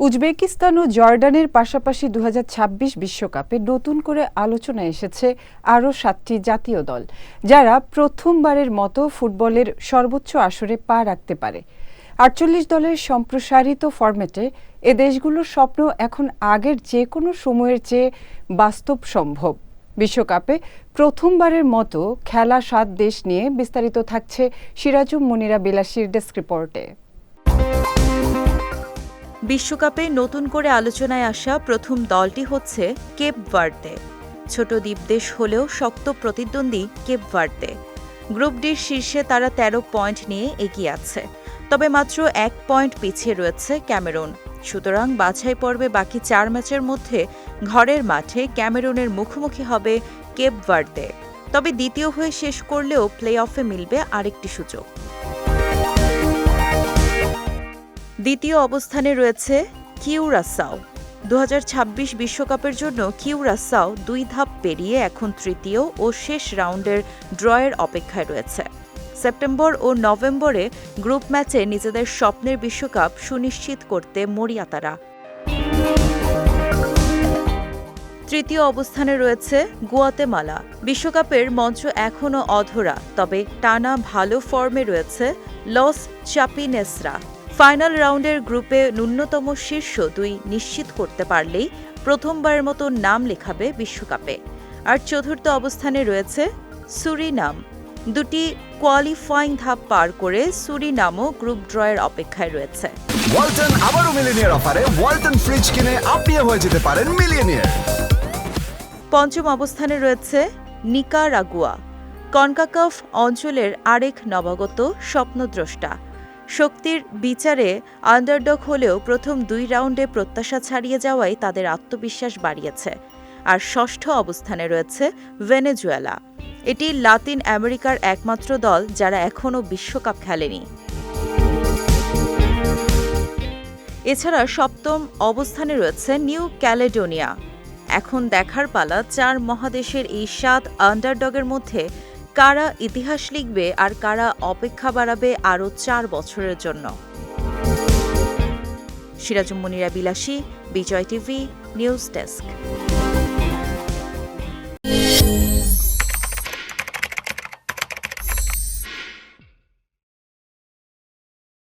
Uzbekistan ও জর্ডানের পাশাপাশি দু বিশ্বকাপে নতুন করে আলোচনায় এসেছে আরও সাতটি জাতীয় দল, যারা প্রথমবারের মতো ফুটবলের সর্বোচ্চ আসরে পা রাখতে পারে। আটচল্লিশ দলের সম্প্রসারিত ফরম্যাটে এ দেশগুলোর স্বপ্ন এখন আগের যে কোনো সময়ের চেয়ে বাস্তব সম্ভব। বিশ্বকাপে প্রথমবারের মতো খেলা সাত দেশ নিয়ে বিস্তারিত থাকছে সিরাজুম মনিরা বিলাসীর ডেস্ক রিপোর্টে। বিশ্বকাপে নতুন করে আলোচনায় আসা প্রথম দলটি হচ্ছে কেপ ভার্দে। ছোট দ্বীপদেশ হলেও শক্ত প্রতিদ্বন্দ্বী কেপ ভার্দে। গ্রুপ ডির শীর্ষে তারা ১৩ পয়েন্ট নিয়ে এগিয়ে আছে, তবে মাত্র এক পয়েন্ট পিছিয়ে রয়েছে ক্যামেরুন। সুতরাং বাছাই পর্বে বাকি চার ম্যাচের মধ্যে ঘরের মাঠে ক্যামেরুনের মুখোমুখি হবে কেপ ভার্দে। তবে দ্বিতীয় হয়ে শেষ করলেও প্লে অফে মিলবে আরেকটি সুযোগ। দ্বিতীয় অবস্থানে রয়েছে কিউরাসাও দু বিশ্বকাপের জন্য কিউরাসাও দুই ধাপ পেরিয়ে এখন তৃতীয় ও শেষ রাউন্ডের ড্রয়ের অপেক্ষায় রয়েছে। সেপ্টেম্বর ও নভেম্বরে গ্রুপ ম্যাচে নিজেদের স্বপ্নের বিশ্বকাপ সুনিশ্চিত করতে মরিয়া তারা তৃতীয় অবস্থানে রয়েছে গুয়াতেমালা। বিশ্বকাপের মঞ্চ এখনও অধরা, তবে টানা ভালো ফর্মে রয়েছে লস চাপিনেসরা। ফাইনাল রাউন্ডের গ্রুপে ন্যূনতম শীর্ষ দুই নিশ্চিত করতে পারলেই প্রথমবারের মতো নাম লেখাবে বিশ্বকাপে। আর চতুর্থ অবস্থানে রয়েছে সুরিনাম। দুটি কোয়ালিফাইং ধাপ পার করে সুরিনামও গ্রুপ ড্রয়ের অপেক্ষায় রয়েছে। ওয়ালটন আবারও মিলিনিয়ার অফারে। ওয়ালটন ফ্রিজ কিনে আপনিও হয়ে যেতে পারেন মিলিয়নিয়ার। পঞ্চম অবস্থানে রয়েছে নিকারাগুয়া। কনকাকাফ অঞ্চলের আরেক নবাগত স্বপ্নদ্রষ্টা। শক্তির বিচারে আন্ডারডগ হলেও প্রথম দুই রাউন্ডে প্রত্যাশা ছাড়িয়ে যাওয়াই তাদের আত্মবিশ্বাস বাড়িয়েছে। আর ষষ্ঠ অবস্থানে রয়েছে ভেনেজুয়েলা। এটি লাতিন আমেরিকার একমাত্র দল যারা এখনও বিশ্বকাপ খেলেনি। এছাড়া সপ্তম অবস্থানে রয়েছে নিউ ক্যালেডোনিয়া। এখন দেখার পালা চার মহাদেশের এই সাত আন্ডারডগের মধ্যে কারা ইতিহাস লিখবে আর কারা অপেক্ষা বাড়াবে আরও চার বছরের জন্য? সিরাজুম মনিরা বিলাসী, বিজয় টিভি, নিউজ ডেস্ক।